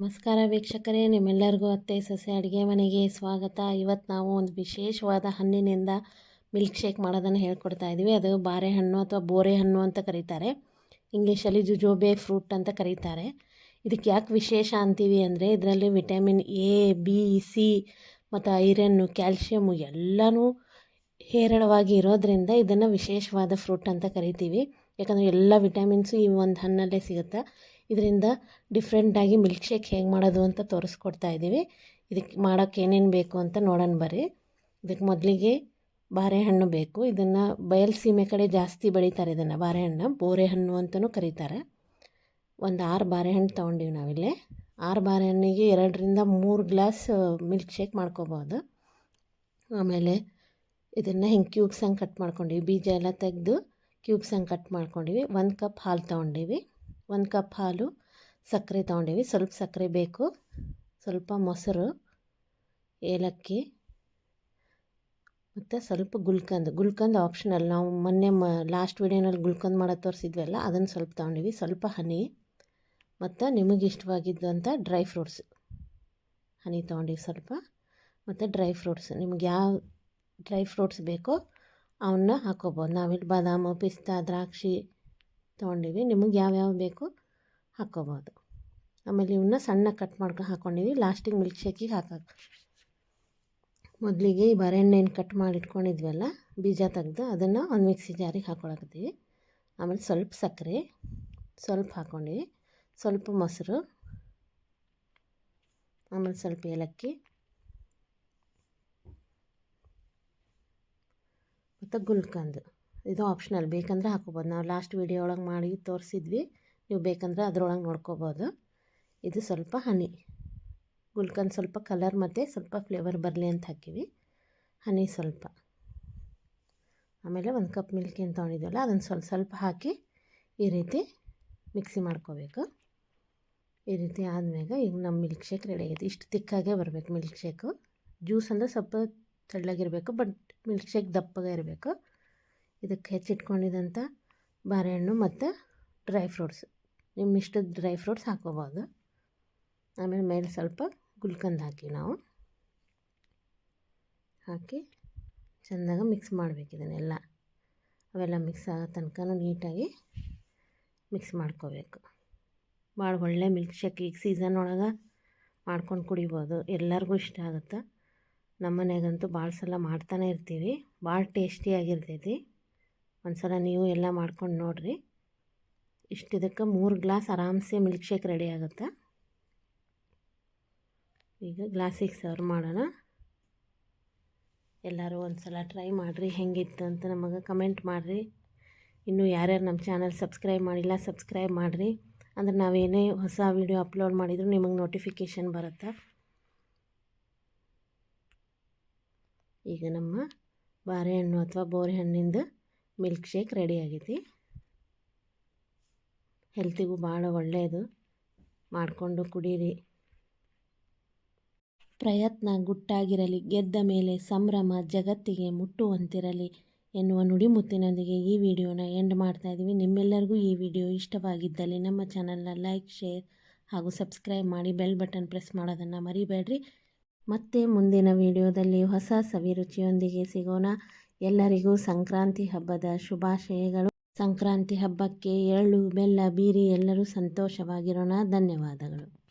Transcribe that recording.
ನಮಸ್ಕಾರ ವೀಕ್ಷಕರೇ, ನಿಮ್ಮೆಲ್ಲರಿಗೂ ಅತ್ತೆ ಸೊಸೆ ಅಡುಗೆ ಮನೆಗೆ ಸ್ವಾಗತ. ಇವತ್ತು ನಾವು ಒಂದು ವಿಶೇಷವಾದ ಹಣ್ಣಿನಿಂದ ಮಿಲ್ಕ್ ಶೇಕ್ ಮಾಡೋದನ್ನು ಹೇಳ್ಕೊಡ್ತಾ ಇದ್ದೀವಿ ಅದು ಬಾರೆ ಹಣ್ಣು ಅಥವಾ ಬೋರೆ ಹಣ್ಣು ಅಂತ ಕರೀತಾರೆ. ಇಂಗ್ಲೀಷಲ್ಲಿ ಜುಜೋಬೆ ಫ್ರೂಟ್ ಅಂತ ಕರೀತಾರೆ. ಇದಕ್ಕೆ ಯಾಕೆ ವಿಶೇಷ ಅಂತೀವಿ ಅಂದರೆ, ಇದರಲ್ಲಿ ವಿಟಮಿನ್ ಎ, ಬಿ, ಸಿ ಮತ್ತು ಐರನ್ನು ಕ್ಯಾಲ್ಶಿಯಮ್ಮು ಎಲ್ಲನೂ ಹೇರಳವಾಗಿ ಇರೋದರಿಂದ ಇದನ್ನು ವಿಶೇಷವಾದ ಫ್ರೂಟ್ ಅಂತ ಕರಿತೀವಿ. ಯಾಕಂದರೆ ಎಲ್ಲ ವಿಟಮಿನ್ಸು ಈ ಒಂದು ಹಣ್ಣಲ್ಲೇ ಸಿಗುತ್ತೆ? ಇದರಿಂದ ಡಿಫ್ರೆಂಟಾಗಿ ಮಿಲ್ಕ್ ಶೇಕ್ ಹೇಗೆ ಮಾಡೋದು ಅಂತ ತೋರಿಸ್ಕೊಡ್ತಾ ಇದ್ದೀವಿ ಇದಕ್ಕೆ ಮಾಡೋಕ್ಕೆ ಏನೇನು ಬೇಕು ಅಂತ ನೋಡೋಣ ಬರ್ರಿ. ಇದಕ್ಕೆ ಮೊದಲಿಗೆ ಬಾರೆಹಣ್ಣು ಬೇಕು. ಇದನ್ನು ಬಯಲು ಕಡೆ ಜಾಸ್ತಿ ಬೆಳೀತಾರೆ ಇದನ್ನು, ಬಾರೆಹಣ್ಣು. ಬೋರೆ ಹಣ್ಣು ಅಂತಲೂ ಕರೀತಾರೆ. ಒಂದು ಆರು ಬಾರೆಹಣ್ಣು ತೊಗೊಂಡಿವಿ ನಾವಿಲ್ಲಿ. ಆರು ಬಾರೆಹಣ್ಣಿಗೆ ಎರಡರಿಂದ ಮೂರು ಗ್ಲಾಸ್ ಮಿಲ್ಕ್ ಶೇಕ್ ಮಾಡ್ಕೋಬೋದು. ಆಮೇಲೆ ಇದನ್ನು ಹಿಂಗೆ ಕ್ಯೂಬ್ಸಂಗೆ ಕಟ್ ಮಾಡ್ಕೊಂಡಿವಿ. ಬೀಜ ಎಲ್ಲ ತೆಗೆದು ಕ್ಯೂಬ್ಸಂಗೆ ಕಟ್ ಮಾಡ್ಕೊಂಡಿವಿ. ಒಂದು ಕಪ್ ಹಾಲು ತೊಗೊಂಡಿವಿ. ಒಂದು ಕಪ್ ಹಾಲು, ಸಕ್ಕರೆ ತೊಗೊಂಡೀವಿ. ಸ್ವಲ್ಪ ಸಕ್ಕರೆ ಬೇಕು, ಸ್ವಲ್ಪ ಮೊಸರು, ಏಲಕ್ಕಿ ಮತ್ತು ಸ್ವಲ್ಪ ಗುಲ್ಕಂದ್. ಗುಲ್ಕಂದ್ ಆಪ್ಷನಲ್ ನಾವು ಮೊನ್ನೆ ಮ ಲಾಸ್ಟ್ ವೀಡಿಯೋನಲ್ಲಿ ಗುಲ್ಕಂದ್ ಮಾಡೋದು ತೋರಿಸಿದ್ವಲ್ಲ, ಅದನ್ನು ಸ್ವಲ್ಪ ತೊಗೊಂಡೀವಿ. ಸ್ವಲ್ಪ ಹನಿ ಮತ್ತು ನಿಮಗೆ ಇಷ್ಟವಾಗಿದ್ದಂಥ ಡ್ರೈ ಫ್ರೂಟ್ಸ್ ಹನಿ ತೊಗೊಂಡಿವಿ ಸ್ವಲ್ಪ ಮತ್ತು ಡ್ರೈ ಫ್ರೂಟ್ಸ್ ನಿಮ್ಗೆ ಯಾವ ಡ್ರೈ ಫ್ರೂಟ್ಸ್ ಬೇಕೋ ಅವನ್ನ ಹಾಕ್ಕೋಬೋದು ನಾವಿಲ್ಲಿ ಬಾದಾಮು, ಪಿಸ್ತಾ, ದ್ರಾಕ್ಷಿ ತೊಗೊಂಡಿವಿ. ನಿಮಗೆ ಯಾವ್ಯಾವ ಬೇಕು ಹಾಕ್ಕೋಬೋದು ಆಮೇಲೆ ಇವನ್ನ ಸಣ್ಣ ಕಟ್ ಮಾಡ್ಕೊಂಡು ಹಾಕ್ಕೊಂಡಿವಿ ಲಾಸ್ಟಿಗೆ ಮಿಲ್ಕ್ ಶೇಕಿಗೆ ಹಾಕೋದು ಮೊದಲಿಗೆ ಈ ಬರೆಣ್ಣೆನ ಕಟ್ ಮಾಡಿ ಇಟ್ಕೊಂಡಿದ್ವಲ್ಲ ಬೀಜ ತೆಗೆದು ಅದನ್ನು ಒಂದು ಮಿಕ್ಸಿ ಜಾರಿಗೆ ಹಾಕ್ಕೊಳಕತ್ತೀವಿ ಆಮೇಲೆ ಸ್ವಲ್ಪ ಸಕ್ಕರೆ ಸ್ವಲ್ಪ ಹಾಕ್ಕೊಂಡಿವಿ ಸ್ವಲ್ಪ ಮೊಸರು, ಆಮೇಲೆ ಸ್ವಲ್ಪ ಏಲಕ್ಕಿ, ಮತ್ತು ಗುಲ್ಕಂದ್. ಇದು ಆಪ್ಷನಲ್ ಬೇಕಂದ್ರೆ ಹಾಕೋಬೋದು. ನಾವು ಲಾಸ್ಟ್ ವೀಡಿಯೋ ಒಳಗೆ ಮಾಡಿ ತೋರಿಸಿದ್ವಿ. ನೀವು ಬೇಕಂದ್ರೆ ಅದರೊಳಗೆ ನೋಡ್ಕೋಬೋದು. ಇದು ಸ್ವಲ್ಪ ಹನಿ. ಗುಲ್ಕನ್ ಸ್ವಲ್ಪ ಕಲರ್ ಮತ್ತು ಸ್ವಲ್ಪ ಫ್ಲೇವರ್ ಬರಲಿ ಅಂತ ಹಾಕಿವಿ. ಹನಿ ಸ್ವಲ್ಪ. ಆಮೇಲೆ ಒಂದು ಕಪ್ ಮಿಲ್ಕ್ ಏನು ತೊಗೊಂಡಿದ್ವಲ್ಲ, ಅದನ್ನು ಸ್ವಲ್ಪ ಸ್ವಲ್ಪ ಹಾಕಿ ಈ ರೀತಿ ಮಿಕ್ಸಿ ಮಾಡ್ಕೋಬೇಕು. ಈ ರೀತಿ ಆದಮೇಲೆ ಈಗ ನಮ್ಮ ಮಿಲ್ಕ್ ಶೇಕ್ ರೆಡಿ ಆಗೈತೆ. ಇಷ್ಟು ತಿಕ್ಕಾಗೆ ಬರಬೇಕು ಮಿಲ್ಕ್ ಶೇಕು ಜ್ಯೂಸ್ ಅಂದರೆ ಸ್ವಲ್ಪ ತೆಳ್ಳಗಿರಬೇಕು ಬಟ್ ಮಿಲ್ಕ್ ಶೇಕ್ ದಪ್ಪಗೆ ಇರಬೇಕು. ಇದಕ್ಕೆ ಹೆಚ್ಚಿಟ್ಕೊಂಡಿದ್ದಂಥ ಬಾಳೆಹಣ್ಣು ಮತ್ತು ಡ್ರೈ ಫ್ರೂಟ್ಸ್. ನಿಮ್ಮ ಇಷ್ಟದ ಡ್ರೈ ಫ್ರೂಟ್ಸ್ ಹಾಕ್ಕೋಬೋದು. ಆಮೇಲೆ ಮೇಲೆ ಸ್ವಲ್ಪ ಗುಲ್ಕಂದ್ ಹಾಕಿ ನಾವು ಹಾಕಿ ಚೆಂದಾಗ ಮಿಕ್ಸ್ ಮಾಡಬೇಕು ಇದನ್ನೆಲ್ಲ. ಅವೆಲ್ಲ ಮಿಕ್ಸ್ ಆಗೋ ತನಕ ನೀಟಾಗಿ ಮಿಕ್ಸ್ ಮಾಡ್ಕೋಬೇಕು. ಭಾಳ ಒಳ್ಳೆ ಮಿಲ್ಕ್ ಶೇಕ್ ಈಗ ಸೀಸನ್ ಒಳಗೆ ಮಾಡ್ಕೊಂಡು ಕುಡಿಬೋದು. ಎಲ್ಲರಿಗೂ ಇಷ್ಟ ಆಗುತ್ತೆ? ನಮ್ಮ ಮನೆಗಂತೂ ಭಾಳ ಸಲ ಮಾಡ್ತಾನೆ ಇರ್ತೀವಿ. ಭಾಳ ಟೇಸ್ಟಿಯಾಗಿರ್ತೈತಿ. ಒಂದು ಸಲ ನೀವು ಎಲ್ಲ ಮಾಡ್ಕೊಂಡು ನೋಡಿರಿ. ಇಷ್ಟು ಇದಕ್ಕೆ ಮೂರು ಗ್ಲಾಸ್ ಆರಾಮ್ಸೆ ಮಿಲ್ಕ್ ಶೇಕ್ ರೆಡಿ ಆಗುತ್ತೆ. ಈಗ ಗ್ಲಾಸಿಗೆ ಸರ್ವ್ ಮಾಡೋಣ. ಎಲ್ಲರೂ ಒಂದು ಸಲ ಟ್ರೈ ಮಾಡಿರಿ ಹೆಂಗಿತ್ತು ಅಂತ ನಮಗೆ ಕಮೆಂಟ್ ಮಾಡಿರಿ. ಇನ್ನೂ ಯಾರ್ಯಾರು ನಮ್ಮ ಚಾನಲ್ ಸಬ್ಸ್ಕ್ರೈಬ್ ಮಾಡಿಲ್ಲ ಸಬ್ಸ್ಕ್ರೈಬ್ ಮಾಡಿರಿ. ಅಂದ್ರೆ ನಾವೇನೇ ಹೊಸ ವೀಡಿಯೋ ಅಪ್ಲೋಡ್ ಮಾಡಿದರೂ ನಿಮಗೆ ನೋಟಿಫಿಕೇಷನ್ ಬರುತ್ತೆ. ಈಗ ನಮ್ಮ ಬಾರೆಹಣ್ಣು ಅಥವಾ ಬೋರೆಹಣ್ಣಿಂದ ಮಿಲ್ಕ್ ಶೇಕ್ ರೆಡಿ ಆಗೈತಿ. ಹೆಲ್ತಿಗೂ ಭಾಳ ಒಳ್ಳೆಯದು ಮಾಡಿಕೊಂಡು ಕುಡೀರಿ. ಪ್ರಯತ್ನ ಗುಟ್ಟಾಗಿರಲಿ, ಗೆದ್ದ ಮೇಲೆ ಸಂಭ್ರಮ ಜಗತ್ತಿಗೆ ಮುಟ್ಟುವಂತಿರಲಿ ಎನ್ನುವ ನುಡಿಮುತ್ತಿನೊಂದಿಗೆ ಈ ವಿಡಿಯೋನ ಎಂಡ್ ಮಾಡ್ತಾ ಇದ್ದೀವಿ ನಿಮ್ಮೆಲ್ಲರಿಗೂ ಈ ವಿಡಿಯೋ ಇಷ್ಟವಾಗಿದ್ದಲ್ಲಿ ನಮ್ಮ ಚಾನಲ್ನ ಲೈಕ್, ಶೇರ್ ಹಾಗೂ ಸಬ್ಸ್ಕ್ರೈಬ್ ಮಾಡಿ ಬೆಲ್ ಬಟನ್ ಪ್ರೆಸ್ ಮಾಡೋದನ್ನು ಮರಿಬೇಡ್ರಿ. ಮತ್ತೆ ಮುಂದಿನ ವಿಡಿಯೋದಲ್ಲಿ ಹೊಸ ಸವಿರುಚಿಯೊಂದಿಗೆ ಸಿಗೋಣ. ಎಲ್ಲರಿಗೂ ಸಂಕ್ರಾಂತಿ ಹಬ್ಬದ ಶುಭಾಶಯಗಳು. ಸಂಕ್ರಾಂತಿ ಹಬ್ಬಕ್ಕೆ ಎಳ್ಳು ಬೆಲ್ಲ ಬೀರಿ ಎಲ್ಲರೂ ಸಂತೋಷವಾಗಿರೋಣ. ಧನ್ಯವಾದಗಳು.